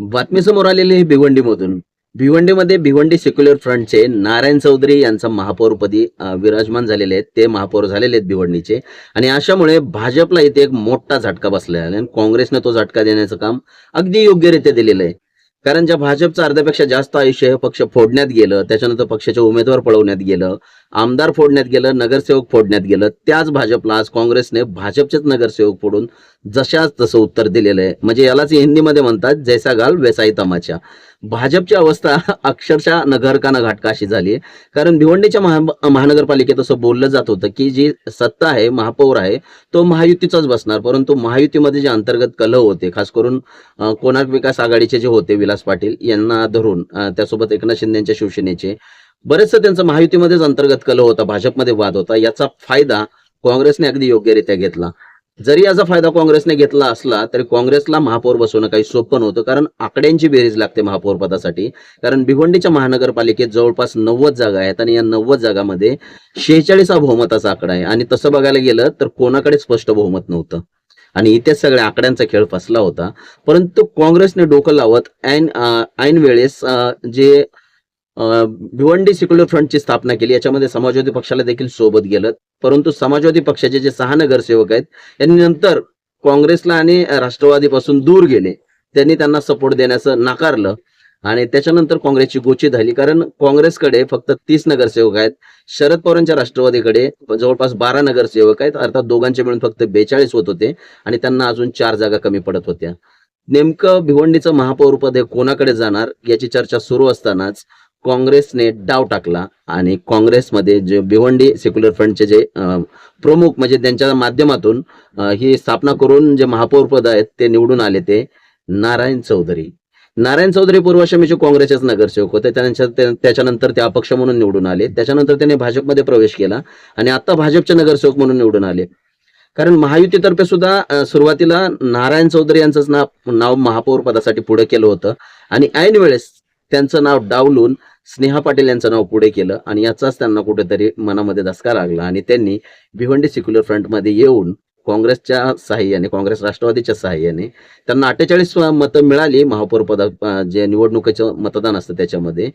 बातमी समोर आलेली आहे भिवंडीमधून. भिवंडीमध्ये भिवंडी सेक्युलर फ्रंटचे नारायण चौधरी यांचा महापौरपदी विराजमान झालेले आहेत. ते महापौर झालेले आहेत भिवंडीचे. आणि अशामुळे भाजपला इथे एक मोठा झटका बसलेला आहे आणि काँग्रेसने तो झटका देण्याचं काम अगदी योग्यरित्या दिलेलं आहे. कारण ज्या भाजपचं अर्ध्यापेक्षा जास्त आयुष्य हे पक्ष फोडण्यात गेलं त्याच्यानंतर पक्षाचे उमेदवार पळवण्यात गेलं आमदार फोडण्यात गेलं नगरसेवक फोडण्यात गेलं त्याच भाजपला आज काँग्रेसने भाजपचेच नगरसेवक फोडून जशाच तसं उत्तर दिलेलं आहे. म्हणजे यालाच हिंदीमध्ये म्हणतात जैसा गाल वैसाई तमाचा. भाजपची अवस्था अक्षरशः नगरकाना घाटका अशी झाली आहे. कारण भिवंडीच्या महा महानगरपालिकेत असं बोललं जात होतं की जी सत्ता आहे महापौर आहे तो महायुतीचाच बसणार. परंतु महायुतीमध्ये जे अंतर्गत कलह होते खास करून कोणाक विकास आघाडीचे जे होते विलास पाटील यांना धरून त्यासोबत एकनाथ शिंदेच्या शिवसेनेचे बरेचसं त्यांचं महायुतीमध्येच अंतर्गत कलह होता भाजपमध्ये वाद होता. याचा फायदा काँग्रेसने अगदी योग्यरित्या घेतला. जरी याचा फायदा काँग्रेसने घेतला असला तरी काँग्रेसला महापौर बसवणं काही सोपं नव्हतं. कारण आकड्यांची बेरीज लागते महापौर पदासाठी. कारण भिवंडीच्या महानगरपालिकेत जवळपास नव्वद जागा आहेत आणि या नव्वद जागामध्ये शेहेचाळीस हा बहुमताचा आकडा आहे. आणि तसं बघायला गेलं तर कोणाकडे स्पष्ट बहुमत नव्हतं. आणि इथेच सगळ्या आकड्यांचा खेळ फसला होता. परंतु काँग्रेसने डोकं लावत ऐन ऐन वेळेस जे भिवंडी सेक्युलर फ्रंटची स्थापना केली याच्यामध्ये समाजवादी पक्षाला देखील सोबत गेलं. परंतु समाजवादी पक्षाचे जे सहा नगरसेवक आहेत यांनी नंतर काँग्रेसला आणि राष्ट्रवादीपासून दूर गेले. त्यांनी त्यांना सपोर्ट देण्याचं नाकारलं आणि त्याच्यानंतर काँग्रेसची गोची झाली. कारण काँग्रेसकडे फक्त तीस नगरसेवक आहेत. शरद पवारांच्या राष्ट्रवादीकडे जवळपास बारा नगरसेवक आहेत. अर्थात दोघांचे मिळून फक्त बेचाळीस होत होते आणि त्यांना अजून चार जागा कमी पडत होत्या. नेमकं भिवंडीचं महापौरपद हे कोणाकडे जाणार याची चर्चा सुरू असतानाच काँग्रेसने डाव टाकला आणि काँग्रेसमध्ये जे भिवंडी सेक्युलर फ्रंटचे जे प्रमुख म्हणजे त्यांच्या माध्यमातून ही स्थापना करून जे महापौरपद आहेत ते निवडून आले ते नारायण चौधरी. नारायण चौधरी पूर्वाश्रमीचे काँग्रेसचेच नगरसेवक होते. त्यानंतर त्याच्यानंतर ते अपक्ष म्हणून निवडून आले. त्याच्यानंतर त्यांनी भाजपमध्ये प्रवेश केला आणि आता भाजपचे नगरसेवक म्हणून निवडून आले. कारण महायुतीतर्फे सुद्धा सुरुवातीला नारायण चौधरी यांचंच नाव नाव महापौर पदासाठी पुढे केलं होतं. आणि ऐन वेळेस त्यांचं नाव डावलून स्नेहा पाटील यांचं नाव पुढे केलं आणि याचाच त्यांना कुठेतरी मनामध्ये धसका लागला आणि त्यांनी भिवंडी सेक्युलर फ्रंटमध्ये येऊन काँग्रेसच्या सहाय्याने काँग्रेस राष्ट्रवादीच्या सहाय्याने त्यांना अठ्ठेचाळीस मतं मिळाली. महापौर पदा जे निवडणुकीचं मतदान असतं त्याच्यामध्ये.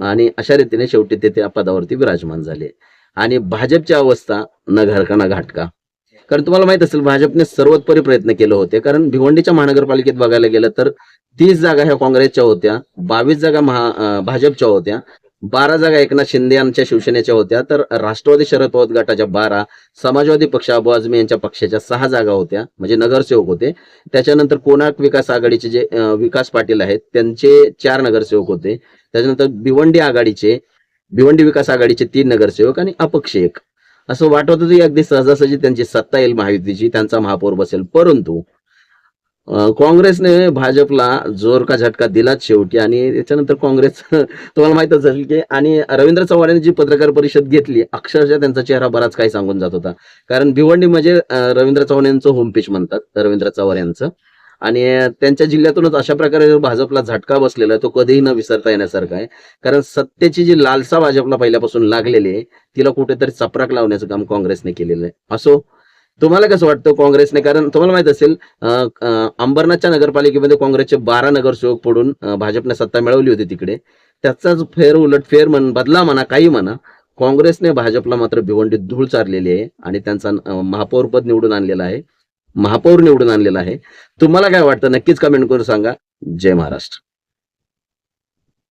आणि अशा रीतीने शेवटी ते त्या पदावरती विराजमान झाले. आणि भाजपची अवस्था न घरका न घाटका. कारण तुम्हाला माहीत असेल भाजपने सर्वोत्परी प्रयत्न केले होते. कारण भिवंडीच्या महानगरपालिकेत बघायला गेलं तर तीस जागा ह्या काँग्रेसच्या होत्या बावीस जागा महा भाजपच्या होत्या बारा जागा एकनाथ शिंदे यांच्या शिवसेनेच्या होत्या तर राष्ट्रवादी शरद पवार गटाच्या बारा समाजवादी पक्ष अबू आझमी यांच्या पक्षाच्या सहा जागा होत्या म्हणजे नगरसेवक होते. त्याच्यानंतर कोणार्क विकास आघाडीचे जे विकास पाटील आहेत त्यांचे चार नगरसेवक होते. त्याच्यानंतर भिवंडी आघाडीचे भिवंडी विकास आघाडीचे तीन नगरसेवक आणि अपक्ष एक. असं वाटत होतं की अगदी सहजासहजी त्यांची सत्ता येईल महायुतीची त्यांचा महापौर बसेल. परंतु काँग्रेसने भाजपला जोर का झटका दिलाच शेवटी आणि त्याच्यानंतर काँग्रेस तुम्हाला माहीत असेल की आणि रवींद्र चव्हाण यांनी जी पत्रकार परिषद घेतली अक्षरशः त्यांचा चेहरा बराच काही सांगून जात होता. कारण भिवंडी म्हणजे रवींद्र चव्हाण यांचं होम म्हणतात रवींद्र चव्हाण यांचं. आणि त्यांच्या जिल्ह्यातूनच अशा प्रकारे भाजपला झटका बसलेला आहे तो कधीही न विसरता येण्यासारखा आहे. कारण सत्तेची जी लालसा भाजपला पहिल्यापासून लागलेली आहे तिला कुठेतरी चपराक लावण्याचं काम काँग्रेसने केलेलं आहे. असो तुम्हाला कसं वाटतं काँग्रेसने? कारण तुम्हाला माहीत असेल अंबरनाथच्या नगरपालिकेमध्ये काँग्रेसचे बारा नगरसेवक पडून भाजपने सत्ता मिळवली होती तिकडे. त्याचाच फेर उलट फेर म्हण बदला म्हणा काही म्हणा काँग्रेसने भाजपला मात्र भिवंडीत धूळ चारलेली आहे आणि त्यांचा महापौरपद निवडून आणलेला आहे. महापौर निवडून आणलेला आहे. तुम्हाला काय वाटतं? नक्कीच कमेंट करून सांगा. जय महाराष्ट्र.